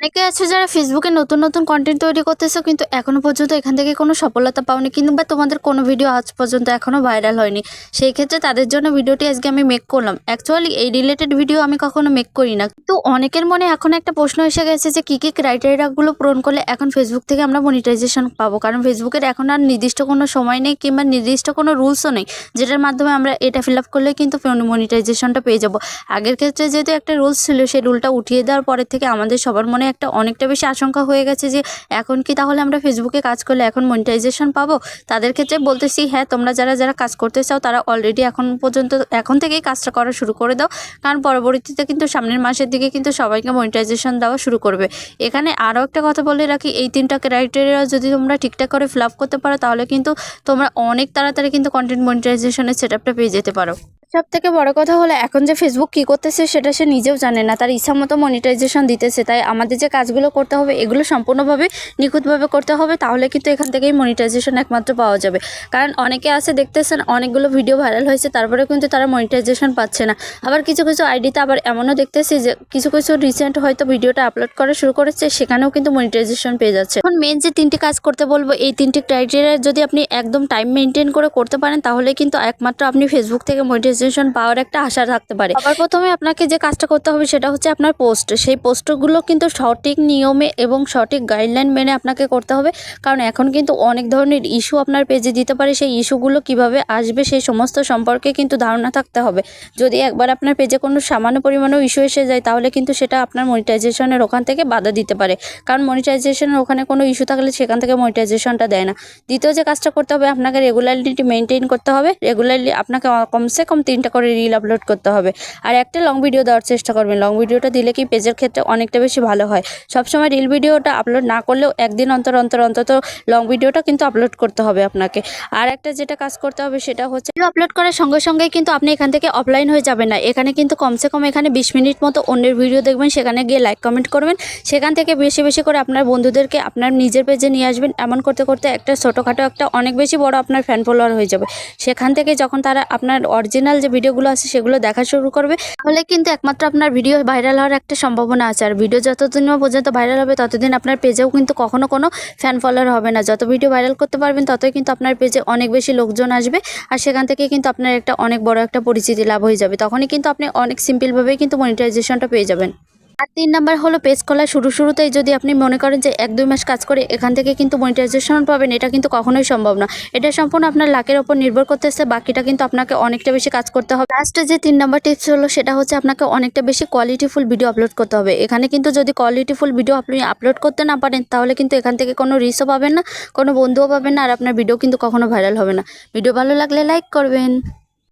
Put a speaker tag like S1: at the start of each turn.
S1: অনেকে আছে যারা ফেসবুকে নতুন নতুন কন্টেন্ট তৈরি করতেছে, কিন্তু এখনও পর্যন্ত এখান থেকে কোনো সফলতা পাওনি কিংবা তোমাদের কোনো ভিডিও আজ পর্যন্ত এখনও ভাইরাল হয়নি। সেই ক্ষেত্রে তাদের জন্য ভিডিওটি আজকে আমি মেক করলাম। অ্যাকচুয়ালি এই রিলেটেড ভিডিও আমি কখনো মেক করি না। কিন্তু অনেকের মনে এখন একটা প্রশ্ন এসে গেছে যে, কী কী ক্রাইটেরিয়াগুলো পূরণ করলে এখন ফেসবুক থেকে আমরা মনিটাইজেশন পাবো? কারণ ফেসবুকের এখন আর নির্দিষ্ট কোনো সময় নেই, কিংবা নির্দিষ্ট কোনো রুলসও নেই, যেটার মাধ্যমে আমরা এটা ফিল আপ করলে কিন্তু মনিটাইজেশনটা পেয়ে যাব। আগের ক্ষেত্রে যেহেতু একটা রুলস ছিল, সেই রুলটা উঠিয়ে দেওয়ার পরের থেকে আমাদের সবার মনে একটা অনেকটা বেশি আশঙ্কা হয়ে গেছে যে এখন কি তাহলে আমরা ফেসবুকে কাজ করলে এখন মনিটাইজেশন পাবো? তাদের ক্ষেত্রে বলতেছি হ্যাঁ তোমরা যারা যারা কাজ করতে চাও, তারা অলরেডি এখন পর্যন্ত, এখন থেকেই কাজটা করা শুরু করে দাও। কারণ পরবর্তীতে কিন্তু সামনের মাসের দিকে কিন্তু সবাইকে মনিটাইজেশন দেওয়া শুরু করবে। এখানে আরও একটা কথা বলে রাখি, এই তিনটা ক্রাইটেরিয়া যদি তোমরা ঠিকঠাক করে ফিল করতে পারো, তাহলে কিন্তু তোমরা অনেক তাড়াতাড়ি কিন্তু কন্টেন্ট মনিটাইজেশনের সেট আপটা পেয়ে যেতে পারো। সব থেকে বড় কথা হলো, এখন যে ফেসবুক কী করতেছে, সেটা সে নিজেও জানে না। তার ইচ্ছা মতো মনিটাইজেশন দিতেছে। তাই আমাদের যে কাজগুলো করতে হবে, এগুলো সম্পূর্ণভাবে নিখুঁতভাবে করতে হবে, তাহলে কিন্তু এখান থেকেই মনিটাইজেশন একমাত্র পাওয়া যাবে। কারণ অনেকে আছে, দেখতেছেন অনেকগুলো ভিডিও ভাইরাল হয়েছে তারপরে কিন্তু তারা মনিটাইজেশন পাচ্ছে না। আবার কিছু কিছু আইডিতে আবার এমনও দেখতেছি যে, কিছু কিছু রিসেন্ট হয়তো ভিডিওটা আপলোড করা শুরু করেছে, সেখানেও কিন্তু মনিটাইজেশন পেয়ে যাচ্ছে। এখন মেন যে তিনটি কাজ করতে বলব, এই তিনটি ক্রাইটেরিয়া যদি আপনি একদম টাইম মেনটেন করে করতে পারেন, তাহলে কিন্তু একমাত্র আপনি ফেসবুক থেকে মনিটাইজেশন পাওয়ার একটা আশা থাকতে পারে। আবার প্রথমে আপনাকে যে কাজটা করতে হবে, সেটা হচ্ছে আপনার পোস্ট সেই পোস্টগুলো কিন্তু সঠিক নিয়মে এবং সঠিক গাইডলাইন মেনে আপনাকে করতে হবে। কারণ এখন কিন্তু অনেক ধরনের ইস্যু আপনার পেজে দিতে পারে। সেই ইস্যুগুলো কীভাবে আসবে সেই সমস্ত সম্পর্কে কিন্তু ধারণা থাকতে হবে। যদি একবার আপনার পেজে কোনো সামান্য পরিমাণেও ইস্যু এসে যায়, তাহলে কিন্তু সেটা আপনার মনিটাইজেশনের ওখান থেকে বাধা দিতে পারে। কারণ মনিটাইজেশনের ওখানে কোনো ইস্যু থাকলে সেখান থেকে মনিটাইজেশনটা দেয় না। দ্বিতীয় যে কাজটা করতে হবে, আপনাকে রেগুলারিটি মেনটেন করতে হবে। রেগুলারলি আপনাকে কমসে কম তিনটা করে রিল আপলোড করতে হবে। আর একটা লং ভিডিও দেওয়ার চেষ্টা করবেন। লং ভিডিওটা দিলে কি পেজের ক্ষেত্রে অনেকটা বেশি ভালো হয়। সবসময় রিল ভিডিওটা আপলোড না করলেও একদিন অন্তর অন্তর, অন্তত লং ভিডিওটা কিন্তু আপলোড করতে হবে আপনাকে। আর একটা যেটা কাজ করতে হবে সেটা হচ্ছে আপলোড করার সঙ্গে সঙ্গে কিন্তু আপনি এখান থেকে অফলাইন হয়ে যাবেন না। এখানে কিন্তু কমসে কম এখানে বিশ মিনিট মতো অন্যের ভিডিও দেখবেন, সেখানে গিয়ে লাইক কমেন্ট করবেন। সেখান থেকে বেশি বেশি করে আপনার বন্ধুদেরকে আপনার নিজের পেজে নিয়ে আসবেন। এমন করতে করতে একটা ছোটোখাটো একটা অনেক বেশি বড় আপনার ফ্যান ফলোয়ার হয়ে যাবে। সেখান থেকে যখন তারা আপনার অরিজিনাল যে ভিডিওগুলো আছে সেগুলো দেখা শুরু করবে, তাহলে কিন্তু একমাত্র আপনার ভিডিও ভাইরাল হওয়ার একটা সম্ভাবনা আছে। আর ভিডিও যতদিন পর্যন্ত ভাইরাল হবে, ততদিন আপনার পেজেও কিন্তু কখনো কোনো ফ্যান ফলোয়ার হবে না। যত ভিডিও ভাইরাল করতে পারবেন, ততই কিন্তু আপনার পেজে অনেক বেশি লোকজন আসবে আর সেখান থেকে কিন্তু আপনার একটা অনেক বড় একটা পরিচিতি লাভ হয়ে যাবে। তখনই কিন্তু আপনি অনেক সিম্পলভাবেই কিন্তু মনিটাইজেশনটা পেয়ে যাবেন। আর তিন নাম্বার হলো পেজ খোলা শুরু শুরুতেই যদি আপনি মনে করেন যে এক দুই মাস কাজ করে এখান থেকে কিন্তু মনিটাইজেশন পাবেন, এটা কিন্তু কখনোই সম্ভব না। এটা সম্পূর্ণ আপনার লাকের ওপর নির্ভর করতেছে, বাকিটা কিন্তু আপনাকে অনেকটা বেশি কাজ করতে হবে। লাস্টে যে তিন নাম্বার টিপস হলো, সেটা হচ্ছে আপনাকে অনেকটা বেশি কোয়ালিটিফুল ভিডিও আপলোড করতে হবে। এখানে কিন্তু যদি কোয়ালিটিফুল ভিডিও আপনি আপলোড করতে না পারেন, তাহলে কিন্তু এখান থেকে কোনো রিসও পাবেন না, কোনো বন্ধুও পাবেন না, আর আপনার ভিডিও কিন্তু কখনো ভাইরাল হবে না। ভিডিও ভালো লাগলে লাইক করবেন।